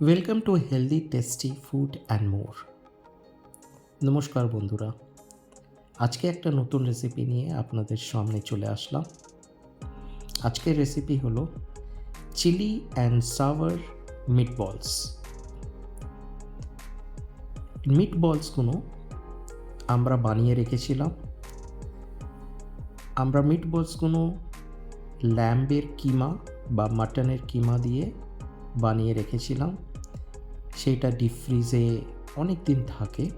Welcome to healthy tasty food and more নমস্কার বন্ধুরা। আজকে একটা নতুন রেসিপি নিয়ে আপনাদের সামনে চলে আসলাম। আজকের রেসিপি হলো chilli and sour meat balls meat বলসগুলো আমরা বানিয়ে রেখেছিলাম। আমরা মিট বলসগুলো ল্যাম্বের কিমা বা মাটনের কিমা দিয়ে বানিয়ে রেখেছিলাম। সেইটা ডিপ ফ্রিজে অনেক দিন থাকে।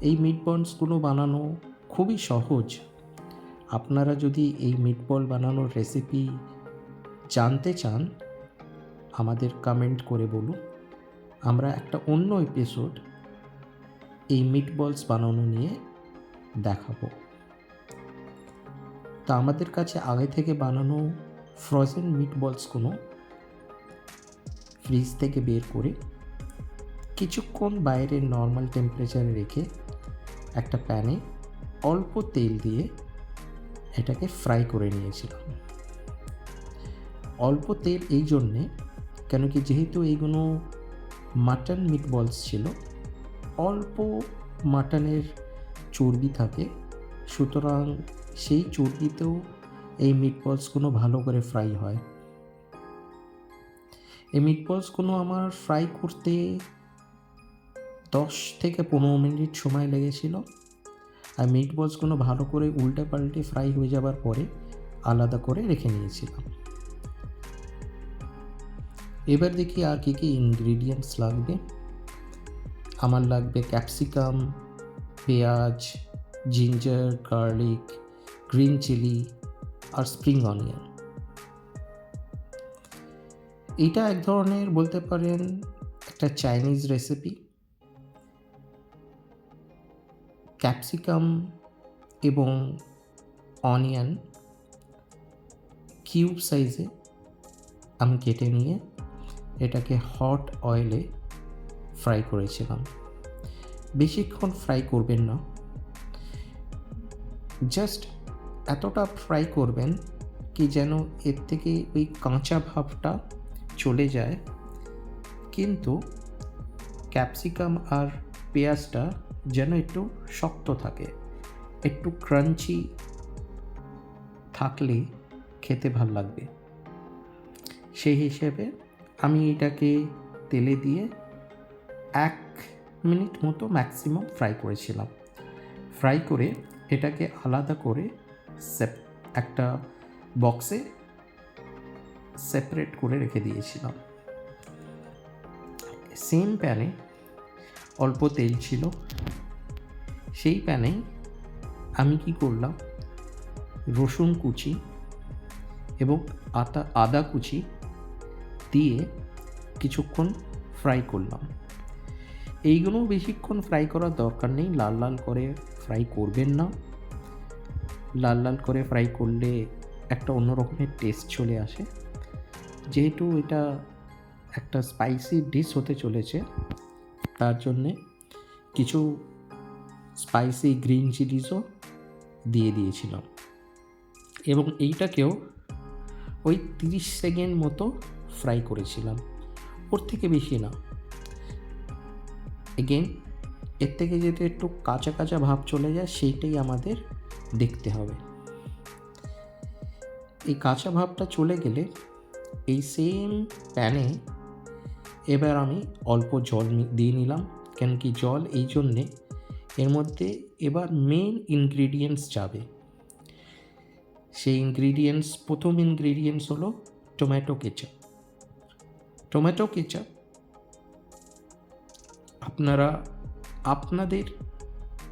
এই মিট বলসগুলো বানানো খুবই সহজ। আপনারা যদি এই মিট বল বানানোর রেসিপি জানতে চান, আমাদের কমেন্ট করে বলুন। আমরা একটা অন্য এপিসোড এই মিট বলস বানানো নিয়ে দেখাবো। তা আমাদের কাছে আগে থেকে বানানো ফ্রোজেন মিট বলসগুলো ফ্রিজ থেকে বের করে কিছুক্ষণ বাইরের নর্মাল টেম্পারেচারে রেখে একটা প্যানে অল্প তেল দিয়ে এটাকে ফ্রাই করে নিয়েছিলাম অল্প তেল এই জন্যে কেন কি যেহেতু এইগুলো মাটন মিট বলস ছিল, অল্প মাটনের চর্বি থাকে, সুতরাং সেই চর্বিতেও এই মিট বলসগুলো ভালো করে ফ্রাই হয়। এই মিট বলসগুলো আমার ফ্রাই করতে দশ থেকে পনেরো মিনিট সময় লেগেছিল। আর মিট বলসগুলো ভালো করে উল্টে পাল্টে ফ্রাই হয়ে যাবার পরে আলাদা করে রেখে নিয়েছিলাম। এবার দেখি আর কী কী ইনগ্রিডিয়েন্টস লাগবে। আমার লাগবে ক্যাপসিকাম পেঁয়াজ জিঞ্জার গার্লিক গ্রিন চিলি আর স্প্রিং অনিয়ন এটা এক ধরনের বলতে পারেন একটা চাইনিজ রেসিপি ক্যাপসিকাম এবং অনিয়ন কিউব সাইজে আমি কেটে নিয়ে এটাকে হট অয়েলে ফ্রাই করেছিলাম। বেশিক্ষণ ফ্রাই করবেন না। জাস্ট এতটা ফ্রাই করবেন কি যেন এর থেকে ওই কাঁচা ভাবটা চলে যায়। কিন্তু ক্যাপসিকাম আর পেঁয়াজটা যেন একটু শক্ত থাকে, একটু ক্রাঞ্চি থাকলে খেতে ভালো লাগবে। সেই হিসেবে আমি এটাকে তেলে দিয়ে এক মিনিট মতো ম্যাক্সিমাম ফ্রাই করেছিলাম। ফ্রাই করে এটাকে আলাদা করে একটা বক্সে সেপারেট করে রেখে দিয়েছিলাম। সেম প্যানে অল্প তেল ছিল। সেই প্যানে আমি কি করলাম? রসুন কুচি এবং আদা আদা কুচি দিয়ে কিছুক্ষণ ফ্রাই করলাম। এইগুলো বেশিক্ষণ ফ্রাই করার দরকার নেই। লাল লাল করে ফ্রাই করবেন না। লাল লাল করে ফ্রাই করলে একটা অন্য রকমের টেস্ট চলে আসে। যেহেতু এটা একটা স্পাইসি ডিশ হতে চলেছে, তার জন্যে কিছু স্পাইসি গ্রিন চিলিসও দিয়ে দিয়েছিলাম। এবং এইটাকেও ওই তিরিশ সেকেন্ড মতো ফ্রাই করেছিলাম। ওর থেকে বেশি না। এগেন এর থেকে যদি একটু কাঁচা কাঁচা ভাব চলে যায়, সেইটাই আমাদের দেখতে হবে। এই কাঁচা ভাবটা চলে গেলে এই সেম প্যানে এবার আমি অল্প জল দিয়ে নিলাম। কেন কি জল এই জন্যে এর মধ্যে এবার মেন ইনগ্রিডিয়েন্টস যাবে। সেই ইনগ্রিডিয়েন্টস প্রথম ইনগ্রিডিয়েন্টস হলো টমেটো কেচাপ টমেটো কেচাপ আপনারা আপনাদের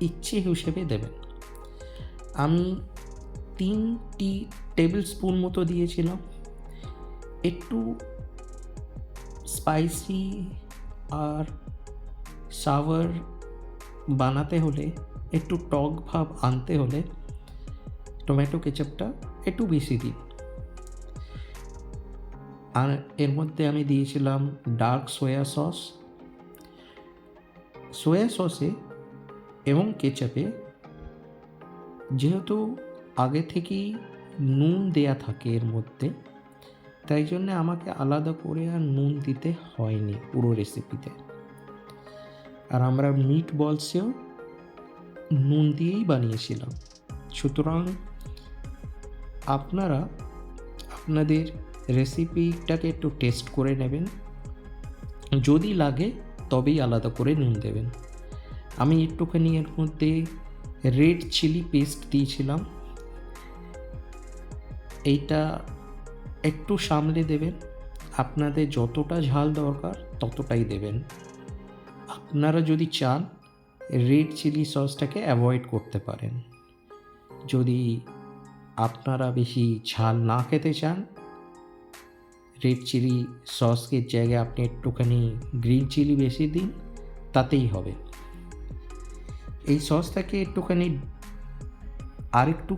ইচ্ছে হিসেবে দেবেন। আমি তিনটি টেবিল স্পুন মতো দিয়েছিলাম। একটু স্পাইসি আর সাওয়ার বানাতে হলে, একটু টক ভাব আনতে হলে টমেটো কেচাপটা একটু বেশি দিই আর এর মধ্যে আমি দিয়েছিলাম ডার্ক সোয়া সস সোয়া সসে এবং কেচাপে যেহেতু আগে থেকেই নুন দেয়া থাকে এর মধ্যে তাই জন্যে আমাকে আলাদা করে আর নুন দিতে হয়নি পুরো রেসিপিতে আর আমরা মিট বলসেও নুন দিয়েই বানিয়েছিলাম। সুতরাং আপনারা আপনাদের রেসিপিটাকে একটু টেস্ট করে নেবেন। যদি লাগে তবেই আলাদা করে নুন দেবেন। আমি একটুখানি এর মধ্যে রেড চিলি পেস্ট দিয়েছিলাম। এইটা একটু সামলে দেবেন। আপনাদের যতটা ঝাল দরকার ততটাই দেবেন। আপনারা যদি চান রেড চিলি সসটাকে অ্যাভয়েড করতে পারেন। যদি আপনারা বেশি ঝাল না খেতে চান রেড চিলি সসকে জায়গায় আপনি একটুখানি গ্রিন চিলি বেশি দিন, তাতেই হবে। এই সসটাকে একটুখানি আর একটু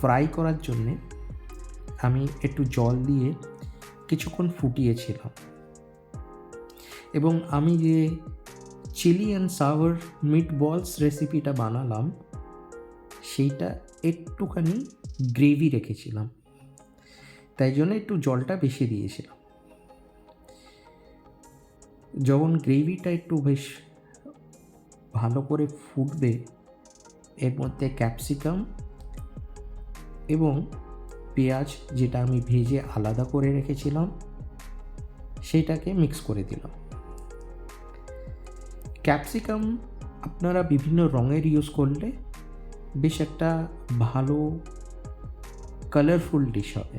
ফ্রাই করার জন্যে আমি একটু জল দিয়ে কিছুক্ষণ ফুটিয়েছিলাম। এবং আমি যে চিলি অ্যান্ড সাওয়ার মিট বলস রেসিপিটা বানালাম, সেইটা একটুখানি গ্রেভি রেখেছিলাম। তাই জন্য একটু জলটা বেশি দিয়েছিলাম। যখন গ্রেভিটা একটু বেশ ভালো করে ফুটবে, এর মধ্যে ক্যাপসিকাম এবং পেঁয়াজ যেটা আমি ভেজে আলাদা করে রেখেছিলাম, সেটাকে মিক্স করে দিলাম। ক্যাপসিকাম আপনারা বিভিন্ন রঙের ইউজ করলে বেশ একটা ভালো কালারফুল ডিশ হবে।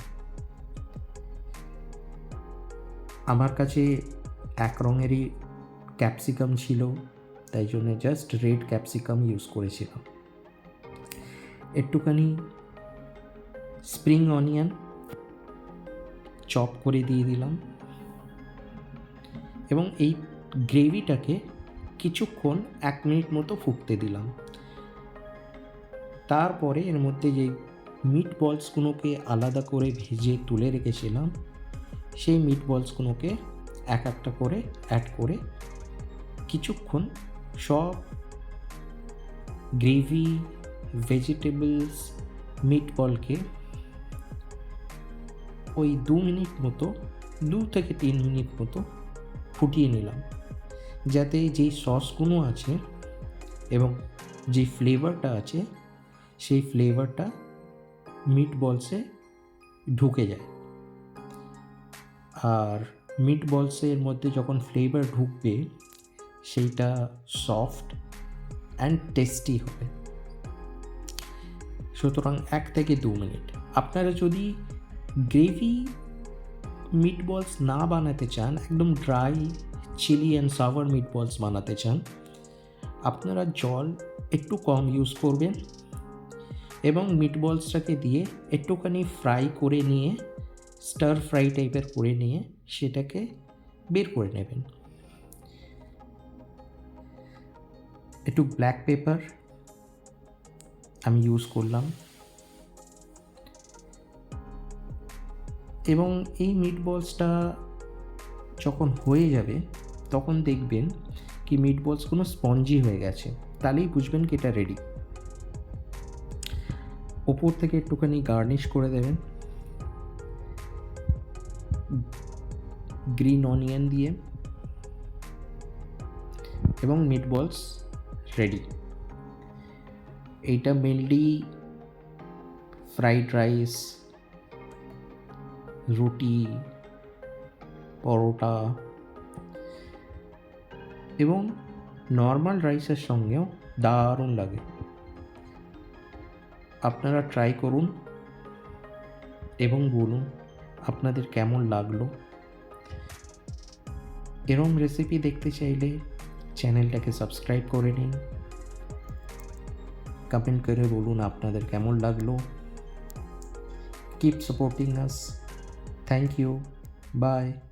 আমার কাছে এক রঙেরই ক্যাপসিকাম ছিল, তাই জন্য জাস্ট রেড ক্যাপসিকাম ইউজ করেছিলাম। একটুখানি স্প্রিং অনিয়ন, চপ করে দিয়ে দিলাম এবং এই গ্রেভিটাকে কিছুক্ষণ এক মিনিট মতো ফুটতে দিলাম। তারপরে এর মধ্যে যে মিট বলসগুলোকে আলাদা করে ভেজে তুলে রেখেছিলাম, সেই মিট বলসগুলোকে এক একটা করে অ্যাড করে কিছুক্ষণ সব গ্রেভি, ভেজিটেবলস মিট বলকে ওই দু মিনিট মতো, দু থেকে তিন মিনিট মতো ফুটিয়ে নিলাম। যাতে যেই সসগুলো আছে এবং যে ফ্লেভারটা আছে, সেই ফ্লেভারটা মিট বলসে ঢুকে যায়। আর মিট বলসের মধ্যে যখন ফ্লেভার ঢুকবে, সেইটা সফট অ্যান্ড টেস্টি হবে। সুতরাং এক থেকে দু মিনিট। আপনারা যদি গ্রেভি মিট বলস না বানাতে চান, একদম dry chilli and savour meat balls বানাতে চান, আপনারা জল একটু কম ইউজ করবেন এবং মিট বলসটাকে দিয়ে একটুখানি ফ্রাই করে নিয়ে স্টার ফ্রাই টাইপের করে নিয়ে সেটাকে বের করে নেবেন। একটু ব্ল্যাক পেপার আমি ইউজ করলাম। এবং এই মিট বলসটা যখন হয়ে যাবে, তখন দেখবেন কি মিট কোনো স্পঞ্জি হয়ে গেছে। তাহলেই বুঝবেন কি এটা রেডি ওপর থেকে একটুখানি গার্নিশ করে দেবেন। গ্রিন অনিয়ন দিয়ে। এবং মিট বলস রেডি এইটা মেনলি ফ্রাইড রাইস রুটি, পরোটা এবং নর্মাল রাইসের সঙ্গেও দারুণ লাগে। আপনারা ট্রাই করুন এবং বলুন আপনাদের কেমন লাগল। এরম রেসিপি দেখতে চাইলে চ্যানেলটাকে সাবস্ক্রাইব করে নিন। কমেন্ট করে বলুন আপনাদের কেমন লাগল। Keep supporting us Thank you. Bye.